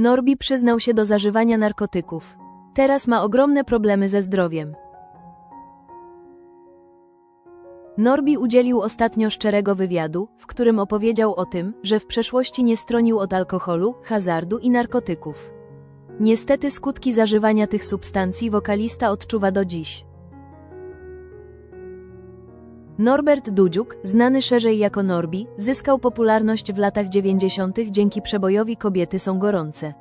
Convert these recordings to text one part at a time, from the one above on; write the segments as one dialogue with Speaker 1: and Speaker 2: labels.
Speaker 1: Norbi przyznał się do zażywania narkotyków. Teraz ma ogromne problemy ze zdrowiem. Norbi udzielił ostatnio szczerego wywiadu, w którym opowiedział o tym, że w przeszłości nie stronił od alkoholu, hazardu i narkotyków. Niestety skutki zażywania tych substancji wokalista odczuwa do dziś. Norbert Dudziuk, znany szerzej jako Norbi, zyskał popularność w latach 90. dzięki przebojowi Kobiety są gorące.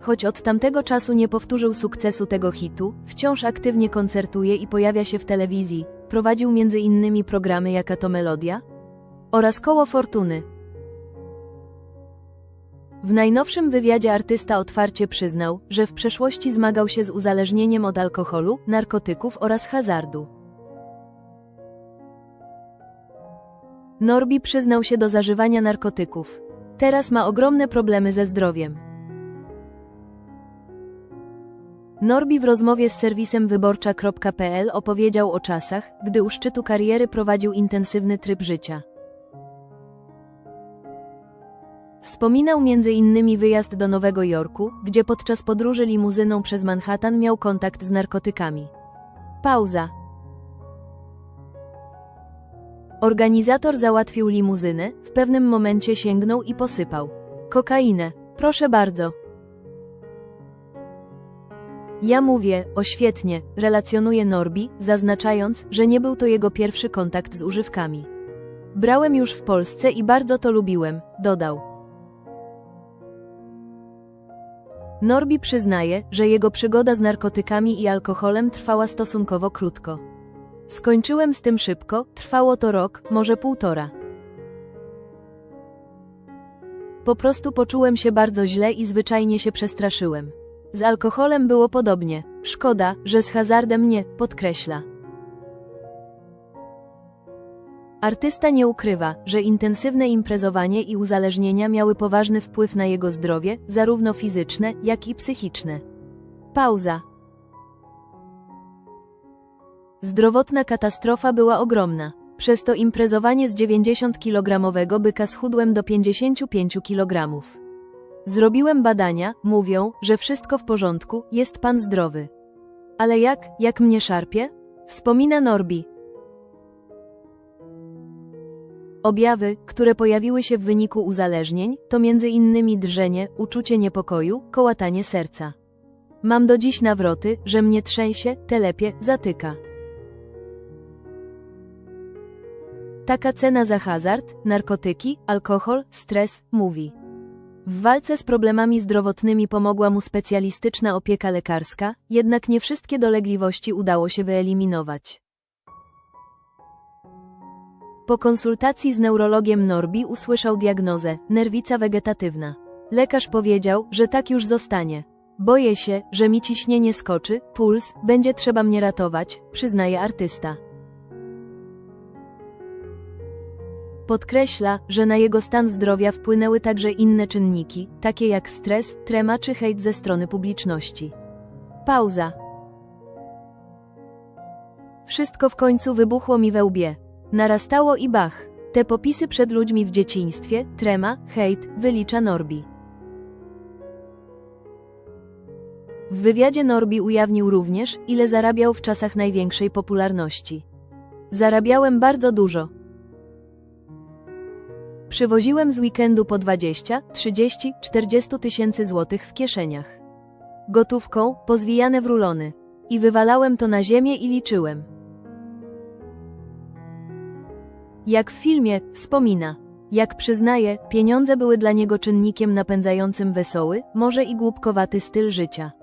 Speaker 1: Choć od tamtego czasu nie powtórzył sukcesu tego hitu, wciąż aktywnie koncertuje i pojawia się w telewizji, prowadził innymi programy Jaka to Melodia oraz Koło Fortuny. W najnowszym wywiadzie artysta otwarcie przyznał, że w przeszłości zmagał się z uzależnieniem od alkoholu, narkotyków oraz hazardu. Norbi przyznał się do zażywania narkotyków. Teraz ma ogromne problemy ze zdrowiem. Norbi w rozmowie z serwisem wyborcza.pl opowiedział o czasach, gdy u szczytu kariery prowadził intensywny tryb życia. Wspominał m.in. wyjazd do Nowego Jorku, gdzie podczas podróży limuzyną przez Manhattan miał kontakt z narkotykami. Pauza. Organizator załatwił limuzynę, w pewnym momencie sięgnął i posypał. Kokainę. Proszę bardzo. Ja mówię, o świetnie, relacjonuje Norbi, zaznaczając, że nie był to jego pierwszy kontakt z używkami. Brałem już w Polsce i bardzo to lubiłem, dodał. Norbi przyznaje, że jego przygoda z narkotykami i alkoholem trwała stosunkowo krótko. Skończyłem z tym szybko, trwało to rok, może półtora. Po prostu poczułem się bardzo źle i zwyczajnie się przestraszyłem. Z alkoholem było podobnie. Szkoda, że z hazardem nie, podkreśla. Artysta nie ukrywa, że intensywne imprezowanie i uzależnienia miały poważny wpływ na jego zdrowie, zarówno fizyczne, jak i psychiczne. Pauza. Zdrowotna katastrofa była ogromna. Przez to imprezowanie z 90-kilogramowego byka schudłem do 55 kg. Zrobiłem badania, mówią, że wszystko w porządku, jest pan zdrowy. Ale jak, jak mnie szarpie? Wspomina Norbi. Objawy, które pojawiły się w wyniku uzależnień, to innymi drżenie, uczucie niepokoju, kołatanie serca. Mam do dziś nawroty, że mnie trzęsie, telepie, zatyka. Taka cena za hazard, narkotyki, alkohol, stres, mówi. W walce z problemami zdrowotnymi pomogła mu specjalistyczna opieka lekarska, jednak nie wszystkie dolegliwości udało się wyeliminować. Po konsultacji z neurologiem Norbi usłyszał diagnozę nerwica wegetatywna. Lekarz powiedział, że tak już zostanie. Boję się, że mi ciśnienie skoczy, puls, będzie trzeba mnie ratować, przyznaje artysta. Podkreśla, że na jego stan zdrowia wpłynęły także inne czynniki, takie jak stres, trema czy hejt ze strony publiczności. Pauza. Wszystko w końcu wybuchło mi we łbie. Narastało i bach. Te popisy przed ludźmi w dzieciństwie, trema, hejt, wylicza Norbi. W wywiadzie Norbi ujawnił również, ile zarabiał w czasach największej popularności. Zarabiałem bardzo dużo. Przywoziłem z weekendu po 20, 30, 40 tysięcy złotych w kieszeniach. Gotówką, pozwijane w rulony. I wywalałem to na ziemię i liczyłem. Jak w filmie, wspomina. Jak przyznaje, pieniądze były dla niego czynnikiem napędzającym wesoły, może i głupkowaty styl życia.